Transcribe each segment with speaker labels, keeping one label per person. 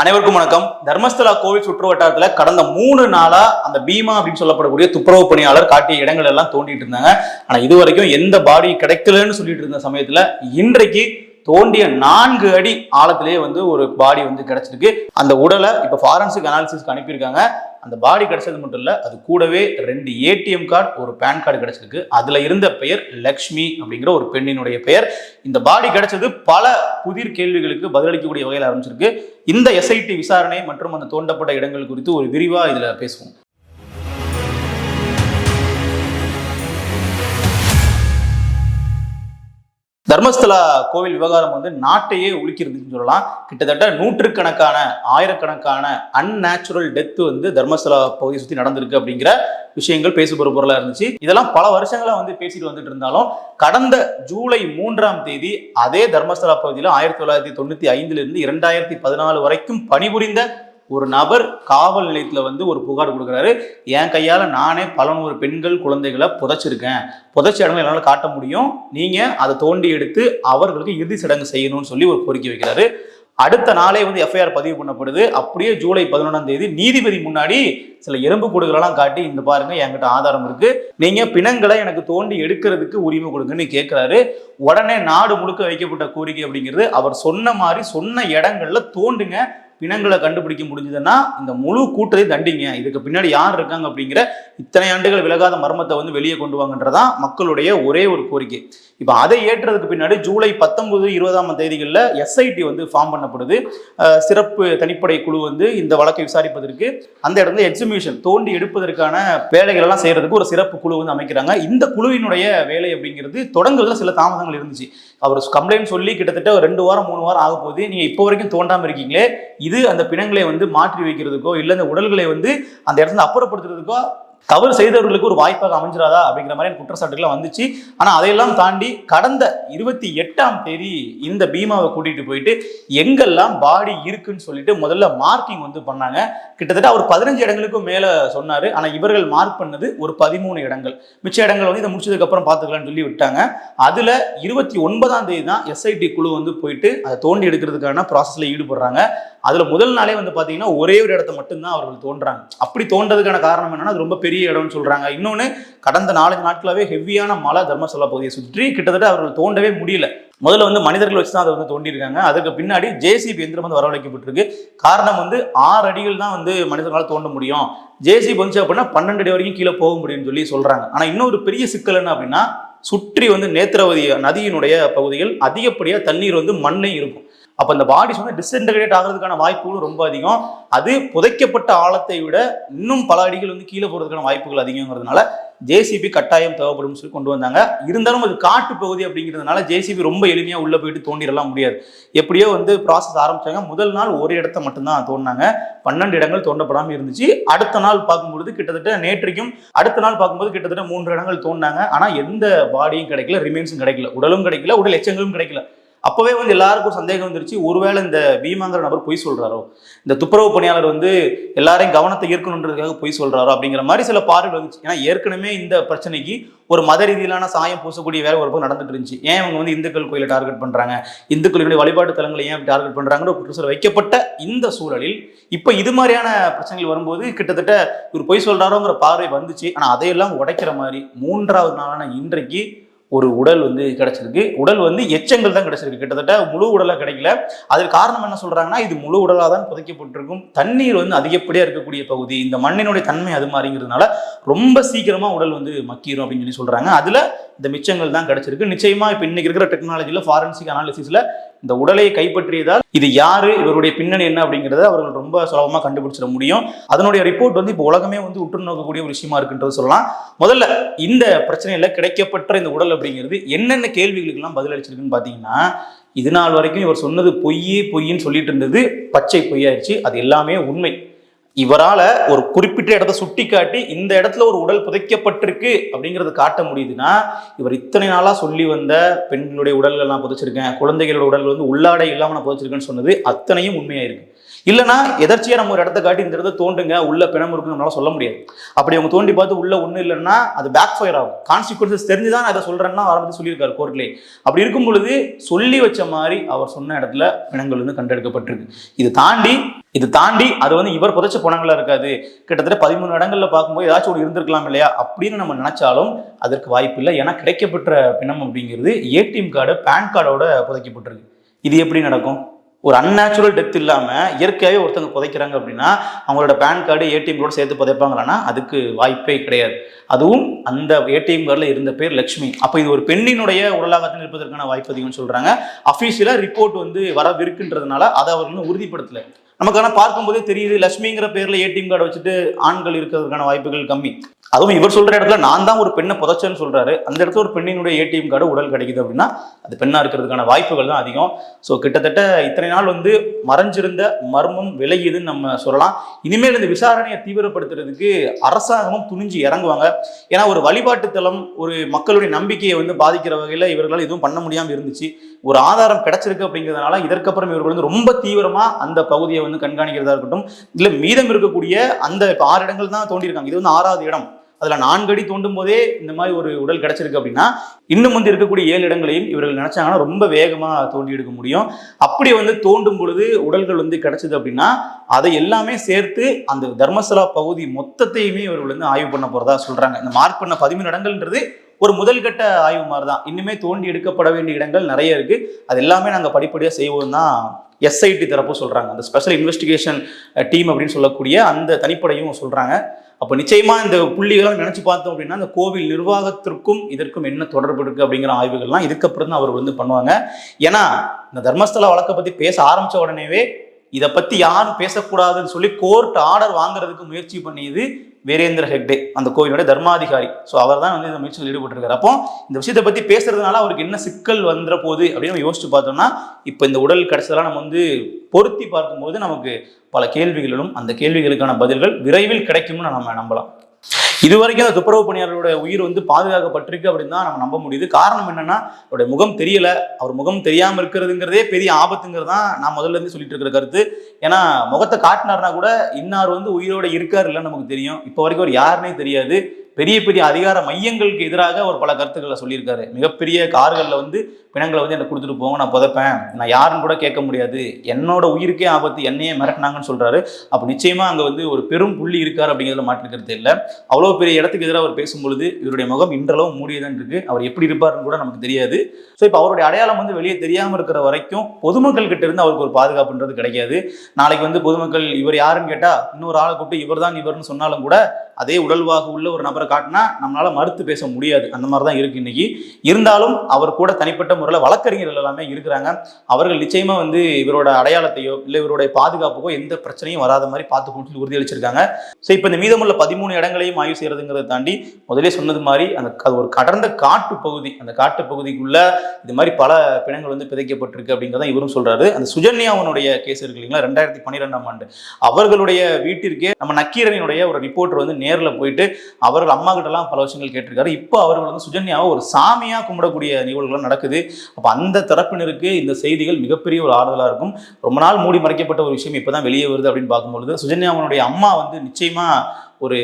Speaker 1: அனைவருக்கும் வணக்கம். தர்மஸ்தலா கோவில் சுற்று வட்டாரத்துல கடந்த மூணு நாளா அந்த பீமா அப்படின்னு சொல்லப்படக்கூடிய துப்புரவு பணியாளர் காட்டிய இடங்கள் எல்லாம் தோண்டிட்டு இருந்தாங்க. ஆனா இது வரைக்கும் எந்த பாடி கிடைக்கலன்னு சொல்லிட்டு இருந்த சமயத்துல இன்றைக்கு தோண்டிய நான்கு அடி ஆழத்திலேயே வந்து ஒரு பாடி வந்து கிடைச்சிருக்கு. அந்த உடலை இப்ப ஃபாரன்சிக் அனாலிசிஸ்க்கு அனுப்பியிருக்காங்க. அந்த பாடி கிடைச்சது மட்டும் இல்லை அது கூடவே ரெண்டு ஏடிஎம் கார்டு ஒரு பேன் கார்டு கிடைச்சிருக்கு. அதுல இருந்த பெயர் லக்ஷ்மி அப்படிங்கிற ஒரு பெண்ணினுடைய பெயர். இந்த பாடி கிடைச்சது பல புதிர் கேள்விகளுக்கு பதிலளிக்கக்கூடிய வகையில் ஆரம்பிச்சிருக்கு. இந்த எஸ்ஐடி விசாரணை மற்றும் அந்த தோண்டப்பட்ட இடங்கள் குறித்து ஒரு விரிவா இதுல பேசுவோம். தர்மஸ்தலா கோவில் விவகாரம் வந்து நாட்டையே உலுக்கிருந்துன்னு சொல்லலாம். கிட்டத்தட்ட நூற்றுக்கணக்கான ஆயிரக்கணக்கான அன்நேச்சுரல் டெத் வந்து தர்மஸ்தலா பகுதியை சுற்றி நடந்திருக்கு அப்படிங்கிற விஷயங்கள் பேசுபொரு பொருளாக இருந்துச்சு. இதெல்லாம் பல வருஷங்களாக வந்து பேசிட்டு வந்துட்டு இருந்தாலும் கடந்த ஜூலை மூன்றாம் தேதி அதே தர்மஸ்தலா பகுதியில் ஆயிரத்தி தொள்ளாயிரத்தி தொண்ணூற்றி ஐந்துலேருந்து இரண்டாயிரத்தி பதினாலு வரைக்கும் பணிபுரிந்த ஒரு நபர் காவல் நிலையத்தில் வந்து ஒரு புகார் கொடுக்குறாரு. என் கையால் நானே பல நூறு பெண்கள் குழந்தைகளை புதைச்சிருக்கேன். புதைச்ச இடங்களை என்னால் காட்ட முடியும். நீங்கள் அதை தோண்டி எடுத்து அவர்களுக்கு இறுதி சடங்கு செய்யணும்னு சொல்லி ஒரு கோரிக்கை வைக்கிறாரு. அடுத்த நாளே வந்து எஃப்ஐஆர் பதிவு பண்ணப்படுது. அப்படியே ஜூலை பதினொன்றாம் தேதி நீதிபதி முன்னாடி சில எறும்பு கூடுகளெல்லாம் காட்டி இந்த பாருங்க என்கிட்ட ஆதாரம் இருக்கு. நீங்க பிணங்களை எனக்கு தோண்டி எடுக்கிறதுக்கு உரிமை கொடுங்கன்னு கேட்கிறாரு உடனே நாடு முழுக்க வைக்கப்பட்ட கோரிக்கை அப்படிங்கிறது அவர் சொன்ன மாதிரி சொன்ன இடங்கள்ல தோண்டுங்க. பிணங்களை கண்டுபிடிக்க முடிஞ்சதுன்னா இந்த முழு கூட்டத்தை தண்டிங்க. இதுக்கு பின்னாடி யார் இருக்காங்க அப்படிங்கிற இத்தனை ஆண்டுகள் விலகாத மர்மத்தை வந்து வெளியே கொண்டு வாங்கன்றதான் மக்களுடைய ஒரே ஒரு கோரிக்கை. இப்போ அதை ஏற்றதுக்கு பின்னாடி ஜூலை பத்தொன்பது இருபதாம் தேதிகளில் எஸ்ஐடி வந்து ஃபார்ம் பண்ணப்படுது. சிறப்பு தனிப்படை குழு வந்து இந்த வழக்கை விசாரிப்பதற்கு. அந்த இடத்துல எக்ஸிபிஷன் தோண்டி எடுப்பதற்கான வேலைகள் எல்லாம் செய்யறதுக்கு ஒரு சிறப்பு குழு வந்து அமைக்கிறாங்க. இந்த குழுவினுடைய வேலை அப்படிங்கிறது தொடங்குறதுல சில தாமதங்கள் இருந்துச்சு. அவர் கம்ப்ளைண்ட் சொல்லி கிட்டத்தட்ட ஒரு ரெண்டு வாரம் மூணு வாரம் ஆக போகுது நீங்கள் இப்போ வரைக்கும் தோண்டாமல் இருக்கீங்களே இது அந்த பிணங்களை வந்து மாற்றி வைக்கிறதுக்கோ இல்லை அந்த உடல்களை வந்து அந்த இடத்துல அப்புறப்படுத்துறதுக்கோ தவறு செய்தவர்களுக்கு ஒரு வாய்ப்பாக அமைஞ்சிராதா அப்படிங்கிற மாதிரி குற்றச்சாட்டுகள் வந்துச்சு. ஆனால் அதையெல்லாம் தாண்டி கடந்த இருபத்தி எட்டாம் தேதி இந்த பீமாவை கூட்டிட்டு போயிட்டு எங்கெல்லாம் பாடி இருக்குன்னு சொல்லிட்டு முதல்ல மார்க்கிங் வந்து பண்ணாங்க. கிட்டத்தட்ட அவர் பதினஞ்சு இடங்களுக்கும் மேலே சொன்னார். ஆனால் இவர்கள் மார்க் பண்ணது ஒரு பதிமூணு இடங்கள். மிச்ச இடங்கள் வந்து இதை முடிச்சதுக்கப்புறம் பார்த்துக்கலாம்னு சொல்லி விட்டாங்க. அதில் இருபத்தி ஒன்பதாம் தேதி தான் எஸ்ஐடி குழு வந்து போயிட்டு அதை தோண்டி எடுக்கிறதுக்கான ப்ராசஸில் ஈடுபடுறாங்க. அதில் முதல் நாளே வந்து பார்த்தீங்கன்னா ஒரே ஒரு இடத்த மட்டும்தான் அவர்கள் தோன்றாங்க. அப்படி தோன்றதுக்கான காரணம் என்னன்னா அது ரொம்ப பெரிய இடம்னு சொல்கிறாங்க இன்னொன்று கடந்த நாலஞ்சு நாட்களாகவே ஹெவியான மழை தர்மசலா பகுதியை சுற்றி கிட்டத்தட்ட அவர்கள் தோண்டவே முடியல. முதல்ல வந்து மனிதர்கள் வச்சு தான் அதை வந்து தோண்டியிருக்காங்க. அதுக்கு பின்னாடி ஜேசிபி எந்திரம் வந்து வரவழைக்கப்பட்டிருக்கு. காரணம் வந்து ஆறு அடிகள் தான் வந்து மனிதர்களால் தோண்ட முடியும். ஜேசிபி வந்துச்சு அப்படின்னா பன்னெண்டு அடி வரைக்கும் கீழே போக முடியும்னு சொல்லி சொல்கிறாங்க ஆனால் இன்னொரு பெரிய சிக்கல் என்ன அப்படின்னா சுற்றி வந்து நேத்திரவதி நதியினுடைய பகுதிகள் அதிகப்படியாக தண்ணீர் வந்து மண்ணை இருக்கும். அப்போ அந்த பாடிஸ் வந்து டிஸ்இன்டகிரேட் ஆகிறதுக்கான வாய்ப்புகளும் ரொம்ப அதிகம். அது புதைக்கப்பட்ட ஆழத்தை விட இன்னும் பல அடிகள் வந்து கீழே போகிறதுக்கான வாய்ப்புகள் அதிகங்கிறதுனால ஜேசிபி கட்டாயம் தேவைப்படும் சொல்லி கொண்டு வந்தாங்க. இருந்தாலும் அது காட்டு பகுதி அப்படிங்கிறதுனால ஜேசிபி ரொம்ப எளிமையாக உள்ளே போயிட்டு தோண்டிடலாம் முடியாது. எப்படியோ வந்து ப்ராசஸ் ஆரம்பிச்சாங்க. முதல் நாள் ஒரு இடத்த மட்டும்தான் தோண்டினாங்க. பன்னெண்டு இடங்கள் தோண்டப்படாமல் இருந்துச்சு. அடுத்த நாள் பார்க்கும்பொழுது கிட்டத்தட்ட நேற்றைக்கும் அடுத்த நாள் பார்க்கும்போது கிட்டத்தட்ட மூன்று இடங்கள் தோண்டினாங்க. ஆனால் எந்த பாடியும் கிடைக்கல ரிமைன்ஸும் கிடைக்கல. உடலும் கிடைக்கல உடல் எச்சங்களும் கிடைக்கல. அப்போவே வந்து எல்லாருக்கும் சந்தேகம் வந்துருச்சு. ஒருவேளை இந்த பீமாங்கிற நபர் பொய் சொல்கிறாரோ இந்த துப்புரவு பணியாளர் வந்து எல்லாரையும் கவனத்தை ஈர்க்கணுன்றதுக்காக பொய் சொல்கிறாரோ அப்படிங்கிற மாதிரி சில பார்வை வந்துச்சு. ஏன்னா ஏற்கனவே இந்த பிரச்சனைக்கு ஒரு மத ரீதியிலான சாயம் பூசக்கூடிய வேலை ஒரு நடந்துட்டு இருந்துச்சு. ஏன் இவங்க வந்து இந்துக்கள் கோயிலை டார்கெட் பண்ணுறாங்க இந்துக்களுடைய வழிபாட்டு தலங்களை ஏன் டார்கெட் பண்ணுறாங்கன்னு ஒரு குற்றச்சாட்டு வைக்கப்பட்ட இந்த சூழலில் இப்போ இது மாதிரியான பிரச்சனைகள் வரும்போது கிட்டத்தட்ட இவர் பொய் சொல்கிறாரோங்கிற பார்வை வந்துச்சு. ஆனால் அதையெல்லாம் உடைக்கிற மாதிரி மூன்றாவது நாளான இன்றைக்கு ஒரு உடல் வந்து கிடைச்சிருக்கு. உடல் வந்து எச்சங்கள் தான் கிடைச்சிருக்கு. கிட்டத்தட்ட முழு உடலாக கிடைக்கல. அதுக்கு காரணம் என்ன சொல்கிறாங்கன்னா இது முழு உடலாக தான் புதைக்கப்பட்டிருக்கும். தண்ணீர் வந்து அதிகப்படியாக இருக்கக்கூடிய பகுதி. இந்த மண்ணினுடைய தன்மை அது மாதிரிங்கிறதுனால ரொம்ப சீக்கிரமாக உடல் வந்து மக்கிரும் அப்படின்னு சொல்லி சொல்கிறாங்க அதில் இந்த மிச்சங்கள் தான் கிடைச்சிருக்கு. நிச்சயமாக இப்போ இன்றைக்கி இருக்கிற டெக்னாலஜியில் ஃபாரன்சிக் அனாலிசிஸில் இந்த உடலை கைப்பற்றியதால் இது யாரு இவருடைய பின்னணி என்ன அப்படிங்கிறத அவர்கள் ரொம்ப சுலபமாக கண்டுபிடிச்சிட முடியும். அதனுடைய ரிப்போர்ட் வந்து இப்போ உலகமே வந்து உற்று நோக்கக்கூடிய ஒரு விஷயமா இருக்குன்றது சொல்லலாம். முதல்ல இந்த பிரச்சனையில கிடைக்கப்பட்ட இந்த உடல் அப்படிங்கிறது என்னென்ன கேள்விகளுக்கெல்லாம் பதிலளிச்சிருக்குன்னு பார்த்தீங்கன்னா இது நாள் வரைக்கும் இவர் சொன்னது பொய்யே பொய்ன்னு சொல்லிட்டு இருந்தது பச்சை பொய்யாயிருச்சு அது எல்லாமே உண்மை. இவரால ஒரு குறிப்பிட்ட இடத்த சுட்டி காட்டி இந்த இடத்துல ஒரு உடல் புதைக்கப்பட்டிருக்கு அப்படிங்கறது காட்ட முடியுதுன்னா இவர் இத்தனை நாளா சொல்லி வந்த பெண்களுடைய உடல்கள் நான் புதைச்சிருக்கேன் குழந்தைகளோட உடல் வந்து உள்ளாடை இல்லாம நான் புதைச்சிருக்கேன்னு சொன்னது அத்தனையும் உண்மையாக இருக்குது இல்லைனா எதர்ச்சியா நம்ம ஒரு இடத்த காட்டி இந்த இடத்த தோண்டுங்க உள்ள பிணம் இருக்குன்னு நம்மளால சொல்ல முடியாது. அப்படி அவங்க தோண்டி பார்த்து உள்ள ஒண்ணு இல்லைன்னா அது பேக் ஃபயர் ஆகும். கான்சிக்வன்சஸ் தெரிஞ்சுதான் நான் இதை சொல்றேன்னா ஆரம்பித்து சொல்லியிருக்காரு கோர்ட்லேயே அப்படி இருக்கும் பொழுது சொல்லி வச்ச மாதிரி அவர் சொன்ன இடத்துல பிணங்கள் வந்து கண்டெடுக்கப்பட்டிருக்கு. இது தாண்டி இது தாண்டி அது வந்து இவர் புதைச்ச பணங்களா இருக்காது. கிட்டத்தட்ட பதிமூணு இடங்கள்ல பார்க்கும்போது ஏதாச்சும் ஒரு இருந்திருக்கலாம் இல்லையா? அப்படின்னு நம்ம நினைச்சாலும் அதற்கு வாய்ப்பு இல்லை. ஏன்னா கிடைக்கப்பெற்ற பிணம் அப்படிங்கிறது ஏடிஎம் கார்டு பேன் கார்டோட புதைக்கப்பட்டிருக்கு. இது எப்படி நடக்கும்? ஒரு அன்நேச்சுரல் டெத் இல்லாமல் இயற்கையாகவே ஒருத்தங்க புதைக்கிறாங்க அப்படின்னா அவங்களோட பேன் கார்டு ஏடிஎம் கார்டு சேர்த்து புதைப்பாங்களான்னா அதுக்கு வாய்ப்பே கிடையாது. அதுவும் அந்த ஏடிஎம் கார்டில் இருந்த பேர் லக்ஷ்மி. அப்போ இது ஒரு பெண்ணினுடைய உடலாகத்தில் இருப்பதற்கான வாய்ப்பு அதிகம்னு சொல்கிறாங்க அஃபீஷியலாக ரிப்போர்ட் வந்து வரவிருக்குன்றதுனால அதை அவர்கள் உறுதிப்படுத்தலை. நமக்கு ஆனால் பார்க்கும்போதே தெரியுது லட்சுமிங்கிற பேரில் ஏடிஎம் கார்டு வச்சுட்டு ஆண்கள் இருக்கிறதுக்கான வாய்ப்புகள் கம்மி. அதுவும் இவர் சொல்கிற இடத்துல நான் தான் ஒரு பெண்ணை புதைச்சேன்னு சொல்கிறாரு அந்த இடத்துல ஒரு பெண்ணினுடைய ஏடிஎம் கார்டு உடல் கிடைக்குது அப்படின்னா அது பெண்ணாக இருக்கிறதுக்கான வாய்ப்புகள் தான் அதிகம். ஸோ கிட்டத்தட்ட இத்தனை நாள் வந்து மறைஞ்சிருந்த மர்மம் விலகியதுன்னு நம்ம சொல்லலாம். இனிமேல் இந்த விசாரணையை தீவிரப்படுத்துறதுக்கு அரசாங்கமும் துணிஞ்சு இறங்குவாங்க. ஏன்னா ஒரு வழிபாட்டுத்தலம் ஒரு மக்களுடைய நம்பிக்கையை வந்து பாதிக்கிற வகையில் இவர்களால் எதுவும் பண்ண முடியாமல் இருந்துச்சு. ஒரு ஆதாரம் கிடைச்சிருக்கு அப்படிங்கிறதுனால இதற்கப்புறம் இவர்கள் வந்து ரொம்ப தீவிரமா அந்த பகுதியை வந்து கண்காணிக்கிறதா இருக்கட்டும். இல்ல மீதம் இருக்கக்கூடிய அந்த இப்போ ஆறு இடங்கள் தான் தோண்டியிருக்காங்க. இது வந்து ஆறாவது இடம். அதுல நான்கு அடி தோண்டும் போதே இந்த மாதிரி ஒரு உடல் கிடைச்சிருக்கு அப்படின்னா இன்னும் வந்து இருக்கக்கூடிய ஏழு இடங்களையும் இவர்கள் நினைச்சாங்கன்னா ரொம்ப வேகமா தோண்டி எடுக்க முடியும். அப்படி வந்து தோண்டும் பொழுது உடல்கள் வந்து கிடைச்சது அப்படின்னா அதை எல்லாமே சேர்த்து அந்த தர்மசலா பகுதி மொத்தத்தையுமே இவர்கள் வந்து ஆய்வு பண்ண போறதா சொல்றாங்க. இந்த மார்க் பண்ண பதிமூணு இடங்கள்ன்றது ஒரு முதல்கட்ட ஆய்வு மாதிரி தான் இன்னுமே தோண்டி எடுக்கப்பட வேண்டிய இடங்கள் நிறைய இருக்கு. அது எல்லாமே நாங்கள் படிப்படியாக செய்வோம் தான் எஸ்ஐடி தரப்பு சொல்றாங்க. அந்த ஸ்பெஷல் இன்வெஸ்டிகேஷன் டீம் அப்படின்னு சொல்லக்கூடிய அந்த தனிப்படையும் சொல்றாங்க. அப்போ நிச்சயமா இந்த புள்ளிகளை நினைச்சு பார்த்தோம் அப்படின்னா அந்த கோவில் நிர்வாகத்திற்கும் இதற்கும் என்ன தொடர்பு இருக்கு அப்படிங்கிற ஆய்வுகள்லாம் இதுக்கப்புறம் தான் அவர் வந்து பண்ணுவாங்க. ஏன்னா இந்த தர்மஸ்தல வழக்கை பத்தி பேச ஆரம்பிச்ச உடனேவே இதை பத்தி யாரும் பேசக்கூடாதுன்னு சொல்லி கோர்ட் ஆர்டர் வாங்குறதுக்கு முயற்சி பண்ணியது வீரேந்திர ஹெக்டே அந்த கோவிலோட தர்மாதிகாரி. ஸோ அவர் தான் வந்து இந்த முயற்சியில் ஈடுபட்டிருக்காரு. அப்போ இந்த விஷயத்தை பற்றி பேசுறதுனால அவருக்கு என்ன சிக்கல் வந்துட போகுது அப்படின்னு நம்ம யோசிச்சு பார்த்தோம்னா இப்போ இந்த உடல் கடைசியெல்லாம் நம்ம வந்து பொருத்தி பார்க்கும்போது நமக்கு பல கேள்விகளும் அந்த கேள்விகளுக்கான பதில்கள் விரைவில் கிடைக்கும்னு நம்ம நம்பலாம். இதுவரைக்கும் அந்த துப்புரவு பணியாளருடைய உயிர் வந்து பாதுகாக்கப்பட்டிருக்கு அப்படின்னு தான் நம்ம நம்ப முடியுது. காரணம் என்னன்னா அவருடைய முகம் தெரியல. அவர் முகம் தெரியாமல் இருக்கிறதுங்கிறதே பெரிய ஆபத்துங்கிறது தான் நான் முதல்ல இருந்து சொல்லிட்டு இருக்கிற கருத்து. ஏன்னா முகத்தை காட்டினார்னா கூட இன்னார் வந்து உயிரோட இருக்கார் இல்லைன்னு நமக்கு தெரியும். இப்போ வரைக்கும் அவர் யாருன்னே தெரியாது. பெரிய பெரிய அதிகார மையங்களுக்கு எதிராக அவர் பல கருத்துக்களை சொல்லியிருக்காரு. மிகப்பெரிய கார்களில் வந்து பிணங்களை வந்து எனக்கு கொடுத்துட்டு போங்க நான் புதைப்பேன். நான் யாருன்னு கூட கேட்க முடியாது. என்னோட உயிருக்கே ஆபத்து என்னையே மிரட்டினாங்கன்னு சொல்கிறாரு அப்போ நிச்சயமாக அங்கே வந்து ஒரு பெரும் புள்ளி இருக்கார் அப்படிங்கிறதுல மாற்றிருக்கிறது இல்லை. அவ்வளோ பெரிய இடத்துக்கு எதிராக அவர் பேசும்பொழுது இவருடைய முகம் இன்றளவு மூடியதான் இருக்கு. அவர் எப்படி இருப்பாருன்னு கூட நமக்கு தெரியாது. ஸோ இப்போ அவருடைய அடையாளம் வந்து வெளியே தெரியாமல் இருக்கிற வரைக்கும் பொதுமக்கள் கிட்ட இருந்து அவருக்கு ஒரு பாதுகாப்புன்றது கிடைக்காது நாளைக்கு வந்து பொதுமக்கள் இவர் யாருன்னு கேட்டால் இன்னொரு ஆளை கூப்பிட்டு இவர் தான் இவர்னு சொன்னாலும் கூட அதே உடல்வாக உள்ள ஒரு நபரை காட்டினா நம்மளால மறுத்து பேச முடியாது. அந்த மாதிரி தான் இருக்கு இன்னைக்கு. இருந்தாலும் அவர் கூட தனிப்பட்ட முறையில் வழக்கறிஞர்கள் எல்லாமே இருக்கிறாங்க. அவர்கள் நிச்சயமா வந்து இவரோட அடையாளத்தையோ இல்லை இவருடைய பாதுகாப்புக்கோ எந்த பிரச்சனையும் வராத மாதிரி பார்த்துக்கணும்னு சொல்லி உறுதியளிச்சிருக்காங்க. ஸோ இப்போ இந்த மீதமுள்ள பதிமூணு இடங்களையும் ஆய்வு செய்யறதுங்கிறத தாண்டி முதலே சொன்னது மாதிரி அந்த அது ஒரு கடந்த காட்டு பகுதி. அந்த காட்டு பகுதிக்குள்ள இது மாதிரி பல பிணங்கள் வந்து பிதைக்கப்பட்டிருக்கு அப்படிங்கிறத இவரும் சொல்றாரு. அந்த சுஜன்யாவனுடைய கேஸ் இருக்கு இல்லைங்களா? ரெண்டாயிரத்தி பன்னிரெண்டாம் ஆண்டு. அவர்களுடைய வீட்டிற்கே நம்ம நக்கீரனுடைய ஒரு ரிப்போர்ட்டர் வந்து நேரில் போயிட்டு அவர்கள் அம்மா கிட்டலாம் பல விஷயங்கள் கேட்டிருக்காரு. இப்போ அவர்கள் வந்து சுஜன்யாவை ஒரு சாமியா கும்பிடக்கூடிய நிகழ்வுகள் நடக்குது. அப்போ அந்த தரப்பினருக்கு இந்த செய்திகள் மிகப்பெரிய ஒரு ஆறுதலாக இருக்கும். ரொம்ப நாள் மூடி மறைக்கப்பட்ட ஒரு விஷயம் இப்போ தான் வெளியே வருது அப்படின்னு பார்க்கும்பொழுது சுஜன்யாவனுடைய அம்மா வந்து நிச்சயமா ஒரு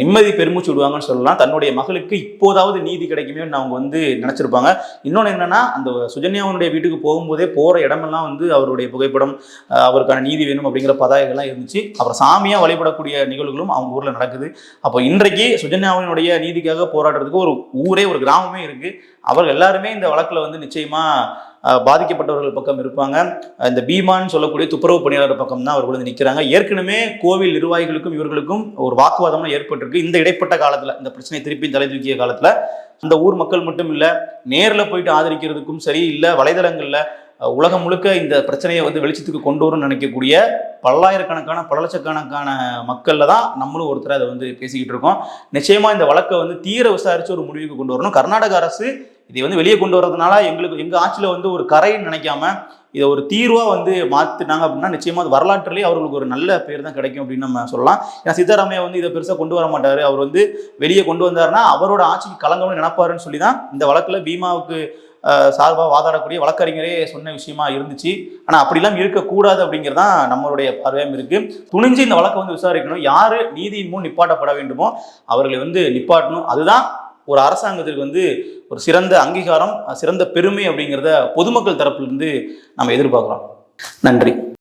Speaker 1: நிம்மதி பெருமூச்சு விடுவாங்கன்னு சொல்லலாம். தன்னுடைய மகளுக்கு இப்போதாவது நீதி கிடைக்குமே அவங்க வந்து நினைச்சிருப்பாங்க. இன்னொன்று என்னன்னா அந்த சுஜன்யாவனுடைய வீட்டுக்கு போகும்போதே போற இடமெல்லாம் வந்து அவருடைய புகைப்படம் அவருக்கான நீதி வேணும் அப்படிங்கிற பதாகைகள்லாம் இருந்துச்சு. அப்புறம் சாமியா வழிபடக்கூடிய நிகழ்வுகளும் அவங்க ஊர்ல நடக்குது. அப்போ இன்றைக்கு சுஜன்யாவினுடைய நீதிக்காக போராடுறதுக்கு ஒரு ஊரே ஒரு கிராமமே இருக்கு. அவர்கள் எல்லாருமே இந்த வழக்குல வந்து நிச்சயமா பாதிக்கப்பட்டவர்கள் பக்கம் இருப்பாங்க. இந்த பீமான்னு சொல்லக்கூடிய துப்புரவு பணியாளர் பக்கம் தான் அவர்கள் வந்து நிற்கிறாங்க ஏற்கனவே கோவில் நிர்வாகிகளுக்கும் இவர்களுக்கும் ஒரு வாக்குவாதம்லாம் ஏற்பட்டிருக்கு. இந்த இடைப்பட்ட காலத்துல இந்த பிரச்சனை திருப்பி தலை தூக்கிய காலத்துல அந்த ஊர் மக்கள் மட்டும் இல்ல நேரில் போயிட்டு ஆதரிக்கிறதுக்கும் சரி இல்லை வலைதளங்கள்ல உலகம் முழுக்க இந்த பிரச்சனையை வந்து வெளிச்சத்துக்கு கொண்டு வரும்னு நினைக்கக்கூடிய பல்லாயிரக்கணக்கான பல லட்சக்கணக்கான மக்கள்ல தான் நம்மளும் ஒருத்தர் அதை வந்து பேசிக்கிட்டு இருக்கோம். நிச்சயமா இந்த வழக்கை வந்து தீர விசாரிச்சு ஒரு முடிவுக்கு கொண்டு வரணும். கர்நாடக அரசு இதை வந்து வெளியே கொண்டு வரதுனால எங்களுக்கு எங்க ஆட்சியில வந்து ஒரு கரைன்னு நினைக்காம இதை ஒரு தீர்வா வந்து மாத்தினாங்க அப்படின்னா நிச்சயமா அது வரலாற்றுலேயே அவர்களுக்கு ஒரு நல்ல பேர் தான் கிடைக்கும் அப்படின்னு நம்ம சொல்லலாம். ஏன்னா சித்தராமையா வந்து இதை பெருசா கொண்டு வர மாட்டாரு. அவர் வந்து வெளியே கொண்டு வந்தாருன்னா அவரோட ஆட்சிக்கு கலங்கம்னு நினைப்பாருன்னு சொல்லி தான் இந்த வழக்குல பீமாவுக்கு சார்பாக வாதாடக்கூடிய வழக்கறிஞரே சொன்ன விஷயமா இருந்துச்சு. ஆனால் அப்படிலாம் இருக்கக்கூடாது அப்படிங்கிறதான் நம்மளுடைய பார்வையும் இருக்கு. துணிஞ்சு இந்த வழக்கை வந்து விசாரிக்கணும். யாரு நீதியின் முன் நிப்பாட்டப்பட வேண்டுமோ அவர்களை வந்து நிப்பாட்டணும். அதுதான் ஒரு அரசாங்கத்திற்கு வந்து ஒரு சிறந்த அங்கீகாரம் சிறந்த பெருமை அப்படிங்கிறத பொதுமக்கள் தரப்பிலிருந்து நம்ம எதிர்பார்க்குறோம். நன்றி.